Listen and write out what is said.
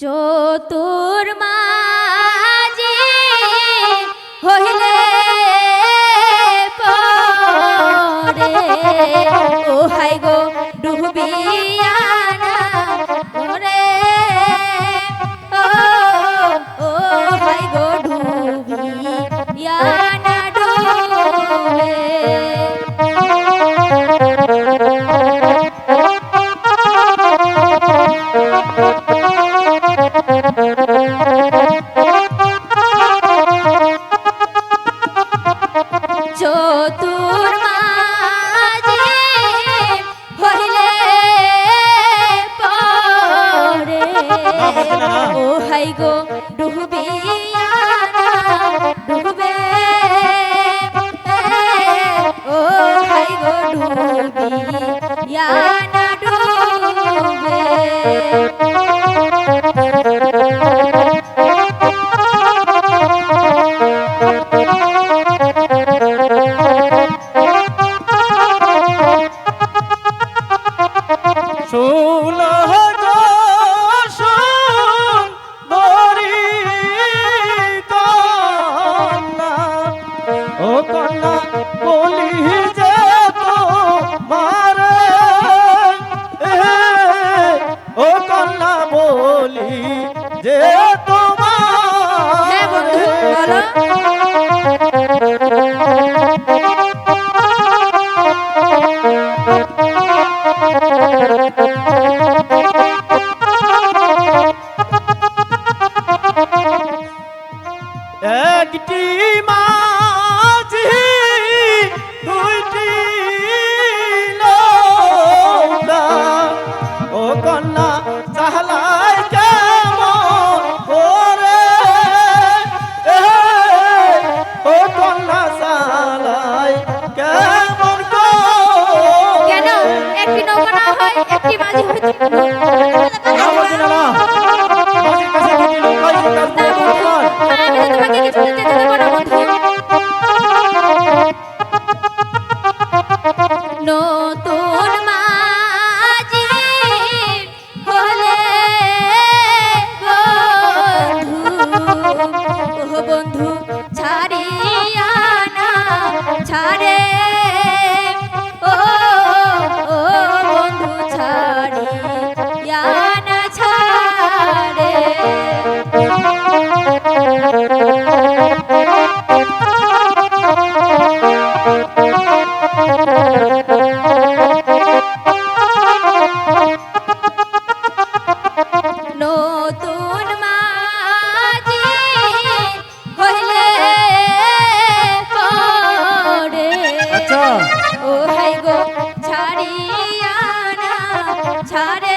চতুর মাঝে হইলে পরে। ও হাই গো ডুবি ও হাই গো ডুবে ডুবে যে তোমার একটি মাঝি দুই একটি মাঝি তোমাকে কিছু দিতে দেবো না 잘해.